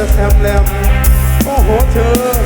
เดอะแซมแลมโอ้โหเธอ